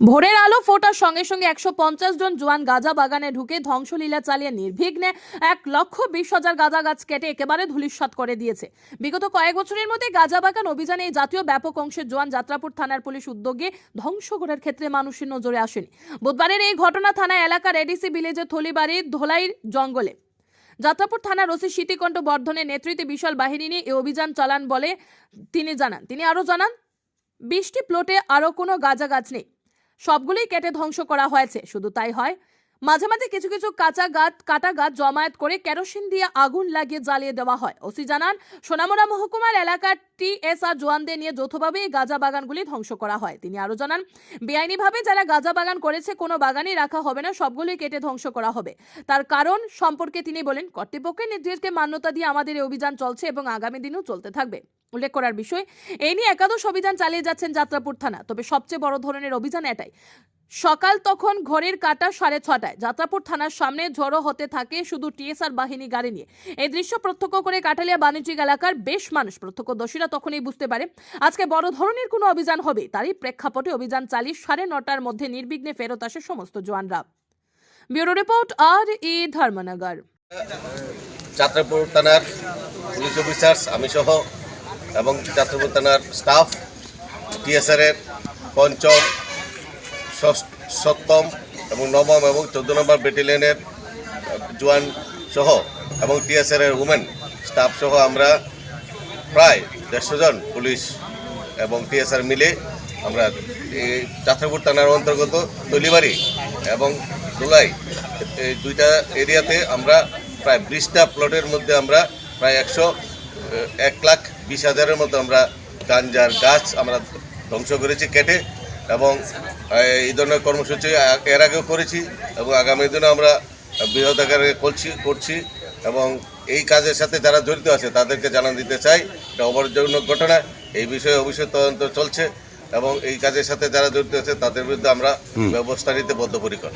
ভোরের আলো ফোটার সঙ্গে সঙ্গে একশো পঞ্চাশ জন জোয়ান গাঁজা বাগানে ঢুকে ধ্বংসলীলা চালিয়ে নির্বিঘ্নে এক লক্ষ বিশ হাজার গাঁজা গাছ কেটে একেবারে ধূলিসাৎ করে দিয়েছে। বিগত কয়েক বছরের মধ্যে গাঁজা বাগান অভিযানে এই জাতীয় ব্যাপক অংশের জোয়ান যাত্রাপুর থানার পুলিশ উদ্যোগে ধ্বংস করার ক্ষেত্রে মানুষের নজরে আসেনি। বুধবারের এই ঘটনা থানা এলাকার এডিসি ভিলেজের থলিবাড়ির ধোলাইর জঙ্গলে। যাত্রাপুর থানার ওসি স্মৃতিকণ্ঠ বর্ধনের নেতৃত্বে বিশাল বাহিনী নিয়ে এই অভিযান চালান বলে তিনি জানান। তিনি আরও জানান বিশটি প্লটে আরও কোনো গাঁজা গাছ নেই। সবগুলোই কেটে ধ্বংস করা হয়েছে, শুধু তাই হয়। মাঝে মাঝে কিছু কিছু কাঁচা গাছ, কাটা গাছ জমায়েত করে কেরোসিন দিয়ে আগুন লাগিয়ে জ্বালিয়ে দেওয়া হয়। ওসি জানান, সোনামুড়া মহকুমার এলাকার টিএসআর জওয়ানদের নিয়ে যৌথভাবে এই গাঁজা বাগানগুলি ধ্বংস করা হয়। তিনি আরও জানান, বেআইনিভাবে যারা গাঁজা বাগান করেছে, কোনো বাগানই রাখা হবে না, সবগুলোই কেটে ধ্বংস করা হবে। তার কারণ সম্পর্কে তিনি বলেন, কর্তৃপক্ষের নির্দেশকে মান্যতা দিয়ে আমাদের এই অভিযান চলছে এবং আগামী দিনেও চলতে থাকবে। উল্লেখ করার বিষয়। এই নিয়ে একাদশ অভিযান চালিয়ে যাচ্ছেন যাত্রাপুর থানা। তবে সবচেয়ে বড় ধরনের অভিযান এটাই। সকাল তখন ঘড়ির কাটা সাড়ে ছটায়। যাত্রাপুর থানার সামনে ঝড়ো হতে থাকে শুধু টিএসআর বাহিনী গাড়ি নিয়ে। এই দৃশ্য প্রত্যক্ষ করে কাঠালিয়া বাণিজ্যিক এলাকার বেশ মানুষ। প্রত্যক্ষদর্শীরা তখনই বুঝতে পারে, আজকে বড় ধরনের কোনো অভিযান হবে। তারই প্রেক্ষাপটে অভিযান চালিয়ে সাড়ে নটার মধ্যে নির্বিঘ্নে ফেরত আসে সমস্ত জওয়ানরা। ব্যুরো রিপোর্ট আর ই ধর্মনগর। যাত্রাপুর থানার পুলিশ অফিসার্স, আমি সহ এবং যাত্রাপুর থানার স্টাফ, টিএসআরের পঞ্চম সপ্তম এবং নবম এবং চোদ্দ নম্বর ব্যাটালিয়নের জওয়ান সহ এবং টিএসআরের উমেন স্টাফ সহ আমরা প্রায় দেড়শো জন পুলিশ এবং টিএসআর মিলে আমরা এই যাত্রাপুর থানার অন্তর্গত তলিবাড়ি এবং দোলাই এই দুইটা এরিয়াতে আমরা প্রায় বিশটা প্লটের মধ্যে আমরা প্রায় একশো এক লাখ বিশ হাজারের মতো আমরা গাঞ্জার গাছ আমরা ধ্বংস করেছি কেটে এবং এই ধরনের কর্মসূচি এর আগেও করেছি এবং আগামী দিনে আমরা বৃহৎ আকারে করছি করছি এবং এই কাজের সাথে যারা জড়িত আছে তাদেরকে জানান দিতে চাই। এটা অপরজনক ঘটনা এই বিষয়ে অবশ্যই তদন্ত চলছে এবং এই কাজের সাথে যারা জড়িত আছে তাদের বিরুদ্ধে আমরা ব্যবস্থা নিতে বদ্ধপরিকর।